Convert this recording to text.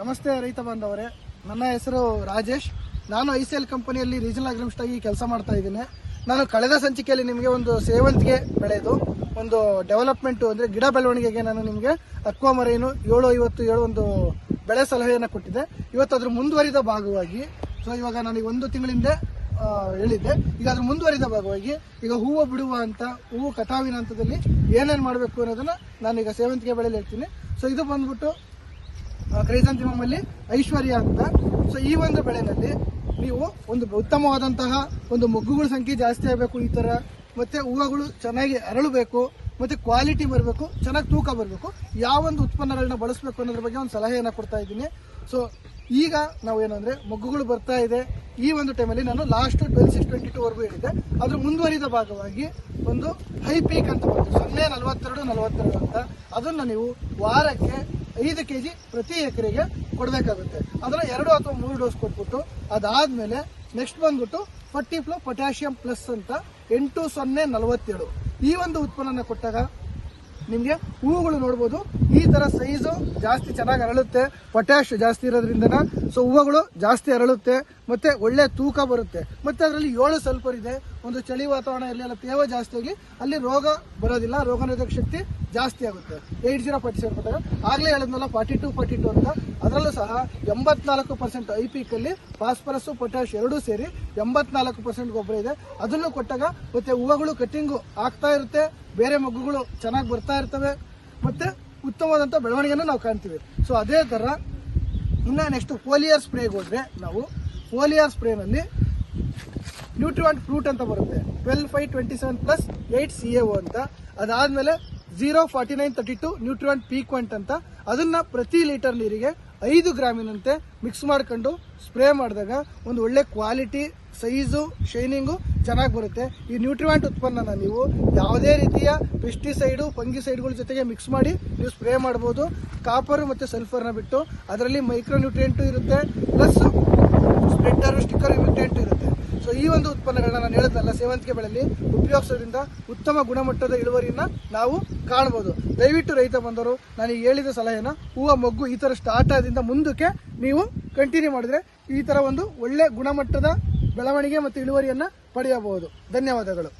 ನಮಸ್ತೆ ರೈತ ಬಾಂಧವರೇ. ನನ್ನ ಹೆಸರು ರಾಜೇಶ್. ನಾನು ಐ ಸಿ ಎಲ್ ಕಂಪನಿಯಲ್ಲಿ ರೀಜನಲ್ ಅಗ್ರಿಮಿಸ್ಟ್ ಆಗಿ ಕೆಲಸ ಮಾಡ್ತಾ ಇದ್ದೀನಿ. ನಾನು ಕಳೆದ ಸಂಚಿಕೆಯಲ್ಲಿ ನಿಮಗೆ ಒಂದು ಸೇವಂತಿಗೆ ಬೆಳೆದು, ಒಂದು ಡೆವಲಪ್ಮೆಂಟು ಅಂದರೆ ಗಿಡ ಬೆಳವಣಿಗೆಗೆ ನಾನು ನಿಮಗೆ ಅಕ್ವಾಮರೇನು ಏಳು ಐವತ್ತು ಏಳು ಒಂದು ಬೆಳೆ ಸಲಹೆಯನ್ನು ಕೊಟ್ಟಿದ್ದೆ. ಇವತ್ತು ಅದ್ರ ಮುಂದುವರಿದ ಭಾಗವಾಗಿ ಸೊ ಇವಾಗ ನನಗೆ ಒಂದು ತಿಂಗಳಿಂದ ಹೇಳಿದ್ದೆ. ಈಗ ಅದ್ರ ಮುಂದುವರಿದ ಭಾಗವಾಗಿ, ಈಗ ಹೂವು ಬಿಡುವ ಅಂತ ಹೂವು ಕಟಾವಿನ ಹಂತದಲ್ಲಿ ಏನೇನು ಮಾಡಬೇಕು ಅನ್ನೋದನ್ನು ನಾನೀಗ ಸೇವಂತಿಗೆ ಬೆಳೆಯಲ್ಲಿ ಹೇಳ್ತೀನಿ ಸೊ ಇದು ಬಂದ್ಬಿಟ್ಟು ಕ್ರೈಸಂತಿಮಲ್ಲಿ ಐಶ್ವರ್ಯ ಅಂತ. ಸೊ ಈ ಒಂದು ಬೆಳೆನಲ್ಲಿ ನೀವು ಒಂದು ಉತ್ತಮವಾದಂತಹ ಒಂದು ಮೊಗ್ಗುಗಳ ಸಂಖ್ಯೆ ಜಾಸ್ತಿ ಆಗಬೇಕು ಈ ಥರ ಮತ್ತೆ ಹೂವುಗಳು ಚೆನ್ನಾಗಿ ಅರಳಬೇಕು, ಮತ್ತೆ ಕ್ವಾಲಿಟಿ ಬರಬೇಕು, ಚೆನ್ನಾಗಿ ತೂಕ ಬರಬೇಕು. ಯಾವೊಂದು ಉತ್ಪನ್ನಗಳನ್ನ ಬಳಸಬೇಕು ಅನ್ನೋದ್ರ ಬಗ್ಗೆ ಒಂದು ಸಲಹೆಯನ್ನು ಕೊಡ್ತಾ ಇದ್ದೀನಿ. ಸೊ ಈಗ ನಾವು ಏನಂದ್ರೆ ಮೊಗ್ಗುಗಳು ಬರ್ತಾ ಇದೆ. ಈ ಒಂದು ಟೈಮಲ್ಲಿ ನಾನು last twelve six twenty two ವರೆಗೂ ಹೇಳಿದ್ದೆ. ಅದರ ಮುಂದುವರಿದ ಭಾಗವಾಗಿ ಒಂದು ಹೈ ಪೀಕ್ ಅಂತ ಬಂತು. ಸೊನ್ನೆ ನಲವತ್ತೆರಡು ನಲವತ್ತೆರಡು ಅಂತ. ಅದನ್ನು ನೀವು ವಾರಕ್ಕೆ ಐದು ಕೆ ಜಿ ಪ್ರತಿ ಎಕರೆಗೆ ಕೊಡಬೇಕಾಗುತ್ತೆ. ಅದರ ಎರಡು ಅಥವಾ ಮೂರು ಡೋಸ್ ಕೊಟ್ಬಿಟ್ಟು ಅದಾದ್ಮೇಲೆ ನೆಕ್ಸ್ಟ್ ಬಂದ್ಬಿಟ್ಟು ಫರ್ಟಿ ಫ್ಲೋ ಪೊಟ್ಯಾಷಿಯಂ ಪ್ಲಸ್ ಅಂತ ಎಂಟು ಸೊನ್ನೆ ನಲವತ್ತೇಳು ಈ ಒಂದು ಉತ್ಪನ್ನ ಕೊಟ್ಟಾಗ ನಿಮಗೆ ಹೂವುಗಳು ನೋಡ್ಬೋದು ಈ ತರ ಸೈಜು ಜಾಸ್ತಿ ಚೆನ್ನಾಗಿ ಅರಳುತ್ತೆ. ಪೊಟ್ಯಾಶ್ ಜಾಸ್ತಿ ಇರೋದ್ರಿಂದನ. ಸೊ ಹೂವುಗಳು ಜಾಸ್ತಿ ಅರಳುತ್ತೆ. ಮತ್ತೆ ಒಳ್ಳೆ ತೂಕ ಬರುತ್ತೆ. ಮತ್ತೆ ಅದರಲ್ಲಿ ಏಳು ಸಲ್ಫರ್ ಇದೆ. ಒಂದು ಚಳಿ ವಾತಾವರಣ ಎಲ್ಲ ತೇವ ಜಾಸ್ತಿ ಆಗಿ ಅಲ್ಲಿ ರೋಗ ಬರೋದಿಲ್ಲ. ರೋಗ ನಿರೋಧಕ ಶಕ್ತಿ ಜಾಸ್ತಿ ಆಗುತ್ತೆ. ಏಟ್ ಜೀರೋ ಫಾರ್ಟಿ ಸೆವೆನ್ ಕೊಟ್ಟಾಗ ಆಗಲೇ ಹೇಳಿದ್ನಲ್ಲ ಫಾರ್ಟಿ ಟು ಫಾರ್ಟಿ ಟು ಅಂತ. ಅದರಲ್ಲೂ ಸಹ ಎಂಬತ್ನಾಲ್ಕು ಪರ್ಸೆಂಟ್ ಐ ಅಲ್ಲಿ ಫಾಸ್ಫರಸ್ ಪೊಟ್ಯಾಶ್ ಎರಡೂ ಸೇರಿ ಎಂಬತ್ನಾಲ್ಕು ಪರ್ಸೆಂಟ್ ಗೊಬ್ಬರ ಇದೆ. ಅದನ್ನು ಕೊಟ್ಟಾಗ ಮತ್ತೆ ಹೂವುಗಳು ಕಟ್ಟಿಂಗು ಆಗ್ತಾ ಇರುತ್ತೆ. ಬೇರೆ ಮಗ್ಗುಗಳು ಚೆನ್ನಾಗಿ ಬರ್ತಾ ಇರ್ತವೆ. ಮತ್ತೆ ಉತ್ತಮವಾದಂಥ ಬೆಳವಣಿಗೆಯನ್ನು ನಾವು ಕಾಣ್ತೀವಿ. ಸೊ ಅದೇ ಥರ ಇನ್ನು ನೆಕ್ಸ್ಟ್ ಪೋಲಿಯರ್ ಸ್ಪ್ರೇಗೆ ಹೋದ್ರೆ ನಾವು ಫೋಲಿಯರ್ ಸ್ಪ್ರೇನಲ್ಲಿ ನ್ಯೂಟ್ರಿವಾಂಟ್ ಫ್ರೂಟ್ ಅಂತ ಬರುತ್ತೆ. Twelve five twenty seven plus eight C A ಅಂತ. ಅದಾದ್ಮೇಲೆ zero forty nine thirty two Nutrivant ಪೀಕ್ವೆಂಟ್ ಅಂತ. ಅದನ್ನ ಪ್ರತಿ ಲೀಟರ್ ನೀರಿಗೆ ಐದು ಗ್ರಾಮಿನಂತೆ ಮಿಕ್ಸ್ ಮಾಡ್ಕೊಂಡು ಸ್ಪ್ರೇ ಮಾಡಿದಾಗ ಒಂದು ಒಳ್ಳೆ ಕ್ವಾಲಿಟಿ ಸೈಜು ಶೈನಿಂಗು ಚೆನ್ನಾಗಿ ಬರುತ್ತೆ. ಈ ನ್ಯೂಟ್ರಿವ್ಯಾಂಟ್ ಉತ್ಪನ್ನನ ನೀವು ಯಾವುದೇ ರೀತಿಯ ಪೆಸ್ಟಿಸೈಡು ಫಂಗಿಸೈಡ್ಗಳ ಜೊತೆಗೆ ಮಿಕ್ಸ್ ಮಾಡಿ ನೀವು ಸ್ಪ್ರೇ ಮಾಡ್ಬೋದು. ಕಾಪರ್ ಮತ್ತು ಸಲ್ಫರ್ನ ಬಿಟ್ಟು, ಅದರಲ್ಲಿ ಮೈಕ್ರೋ ನ್ಯೂಟ್ರಿಯೆಂಟು ಇರುತ್ತೆ ಪ್ಲಸ್ ಸ್ಪ್ರೆಡ್ಡರು ಸ್ಟಿಕ್ಕರ್ ನ್ಯೂಟ್ರಿಯೆಂಟು ಇರುತ್ತೆ. ಸೊ ಈ ಒಂದು ಉತ್ಪನ್ನಗಳನ್ನ ನಾನು ಹೇಳಿದ್ನಲ್ಲ ಸೇವಂತಿಗೆ ಬೆಳೆಯಲ್ಲಿ ಉಪಯೋಗಿಸೋದ್ರಿಂದ ಉತ್ತಮ ಗುಣಮಟ್ಟದ ಇಳುವರಿಯನ್ನ ನಾವು ಕಾಣಬಹುದು ದಯವಿಟ್ಟು ರೈತ ಬಂದವರು ನಾನು ಹೇಳಿದ ಸಲಹೆನ ಹೂವು, ಮೊಗ್ಗು ಈ ಥರ ಸ್ಟಾರ್ಟಾದಿಂದ ಮುಂದಕ್ಕೆ ನೀವು ಕಂಟಿನ್ಯೂ ಮಾಡಿದ್ರೆ ಈ ಥರ ಒಂದು ಒಳ್ಳೆ ಗುಣಮಟ್ಟದ ಬೆಳವಣಿಗೆ ಮತ್ತು ಇಳುವರಿಯನ್ನು ಪಡೆಯಬಹುದು. ಧನ್ಯವಾದಗಳು.